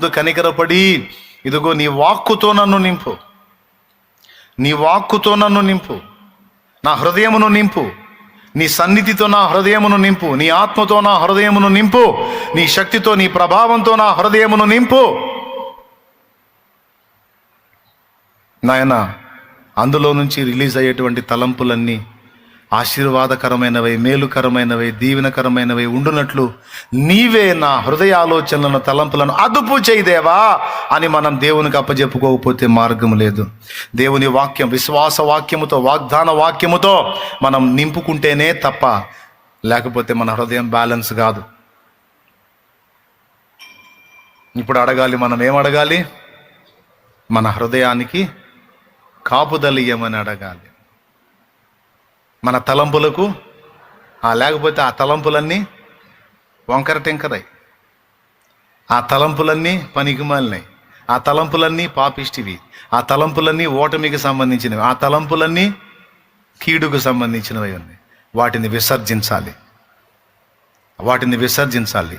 ముందు కనికరపడి ఇదిగో నీ వాక్కుతో నన్ను నింపు. నీ వాక్కుతో నన్ను నింపు. నా హృదయమును నింపు. నీ సన్నిధితో నా హృదయమును నింపు. నీ ఆత్మతో నా హృదయమును నింపు. నీ శక్తితో నీ ప్రభావంతో నా హృదయమును నింపు. నాయన అందులో నుంచి రిలీజ్ అయ్యేటువంటి తలంపులన్నీ ఆశీర్వాదకరమైనవై మేలుకరమైనవై దీవెనకరమైనవై ఉండునట్లు నీవే నా హృదయ ఆలోచనలను తలంపులను అదుపు చేయదేవా అని మనం దేవునికి అప్పజెప్పుకోకపోతే మార్గం లేదు. దేవుని వాక్యం విశ్వాస వాక్యముతో వాగ్దాన వాక్యముతో మనం నింపుకుంటేనే తప్ప లేకపోతే మన హృదయం బ్యాలెన్స్ కాదు. ఇప్పుడు అడగాలి మనం ఏం అడగాలి? మన హృదయానికి కాపుదలియమని అడగాలి. మన తలంపులకు ఆ లేకపోతే ఆ తలంపులన్నీ వంకర టెంకరై ఆ తలంపులన్నీ పనికిమాలినాయి. ఆ తలంపులన్నీ పాపిష్టివి. ఆ తలంపులన్నీ ఓటమికి సంబంధించినవి. ఆ తలంపులన్నీ కీడుకు సంబంధించినవి ఉన్నాయి వాటిని విసర్జించాలి. వాటిని విసర్జించాలి.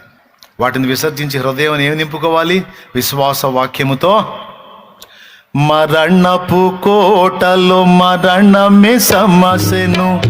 వాటిని విసర్జించి హృదయం ఏమి నింపుకోవాలి? విశ్వాస వాక్యముతో మరణపు కోటలో మరణమే సమస్యను.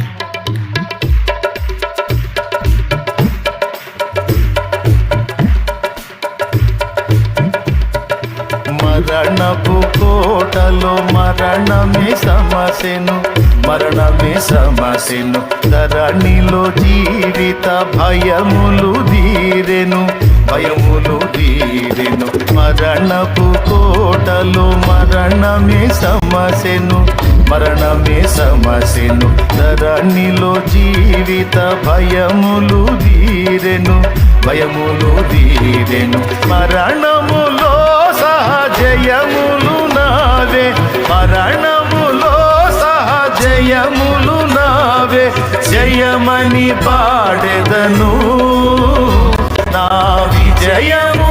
మరణపు కోటలో మరణమే సమస్యను. మరణమే సమస్యను. ధరణిలో జీవిత భయములు ధీరెను భయములు ధీరెను మరణపు కోటలు మరణమే సమస్యను మరణమే సమస్యను ధరణిలో జీవిత భయములు ధీరెను భయములు ధీరెను మరణములో సహజయములు నావే. మరణములో సహజయములు నావే. జయమని పాడెదను. Hey, I'm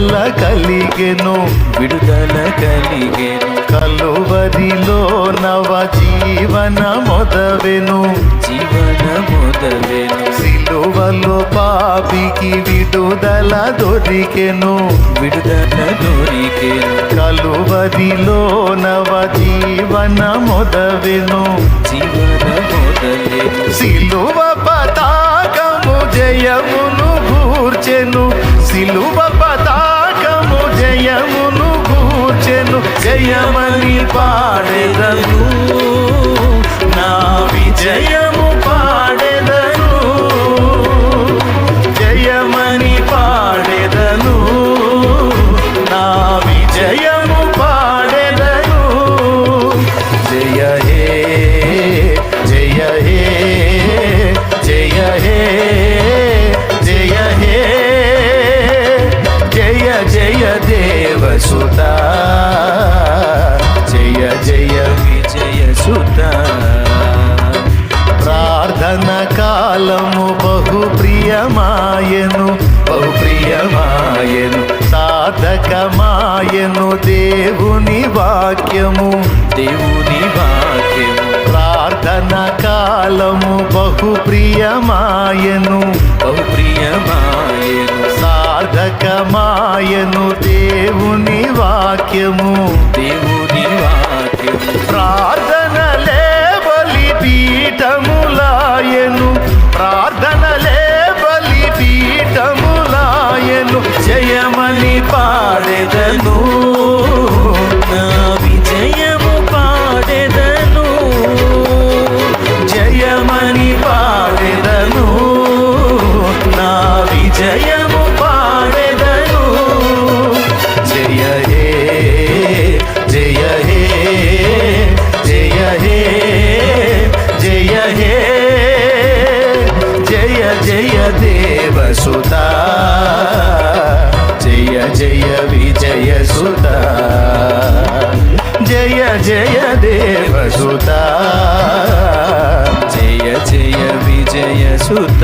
విడుదల కలిగెను. విడుదల కలిగేను. కలువరిలో నవ జీవన మొదవెను. జీవన మొదలెను సిలువలో పాపికి విడుదల దొరికెను. విడుదల దొరికేను. కలువరిలో నవ జీవన మొదవెను. జీవన మొదలెను. సిలువ పతాకము జయమును గూర్చెను. సిలువ పతాకము జయమును గూర్చెను జయమని పాడెదను. కాలము బహు ప్రియమాయను బహు ప్రియమాయను సాధకమాయను దేవుని వాక్యము దేవుని వాక్యము. ప్రార్థన కాలము బహు ప్రియమాయను బహు ప్రియమాయను సాధకమాయను దేవుని వాక్యము దేవుని జయ దేవసుత. జయ జయ విజయ సుత. జయ జయ దేవసుత. జయ జయ విజయ సుత.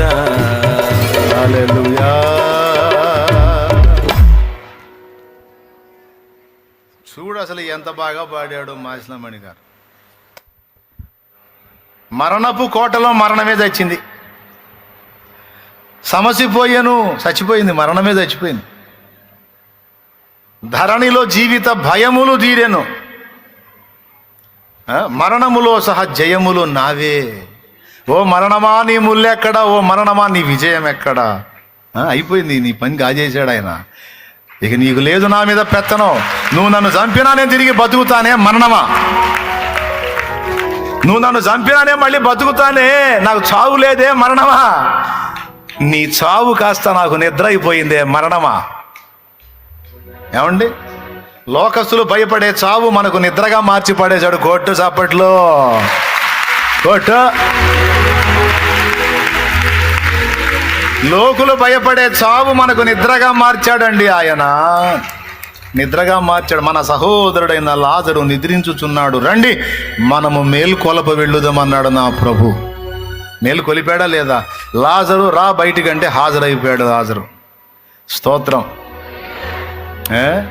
చూడు అసలు ఎంత బాగా పాడాడు మాసిలమణి గారు. మరణపు కోటలో మరణమే తెచ్చింది. సమసిపోయాను చచ్చిపోయింది మరణమే చచ్చిపోయింది. ధరణిలో జీవిత భయములు తీరెను. ఆ, మరణములో సహా జయములు నావే. ఓ మరణమా నీ ముల్లెక్కడా ఓ మరణమా నీ విజయం ఎక్కడా? అయిపోయింది నీ పని కాజేశాడు ఆయన. ఇక నీకు లేదు నా మీద పెత్తనం. నువ్వు నన్ను చంపినా నేను తిరిగి బతుకుతానే మరణమా? నువ్వు నన్ను చంపినానే మళ్ళీ బతుకుతానే నాకు చావు లేదే మరణమా? నీ చావు కాస్త నాకు నిద్ర అయిపోయిందే మరణమా? ఏమండి? లోకస్తులు భయపడే చావు మనకు నిద్రగా మార్చి పడేశాడు కోర్టు చప్పట్లో. కోర్టు లోకులు భయపడే చావు మనకు నిద్రగా మార్చాడండి ఆయన. నిద్రగా మార్చాడు. మన సహోదరుడైన లాజరు నిద్రించుచున్నాడు. రండి మనము మేల్కొలప వెళ్ళుదామన్నాడు నా ప్రభు. మేల్కొలిపాడా లేదా? లాజరు రా బయటికంటే హాజరైపోయాడు లాజరు. స్తోత్రం. ఏ?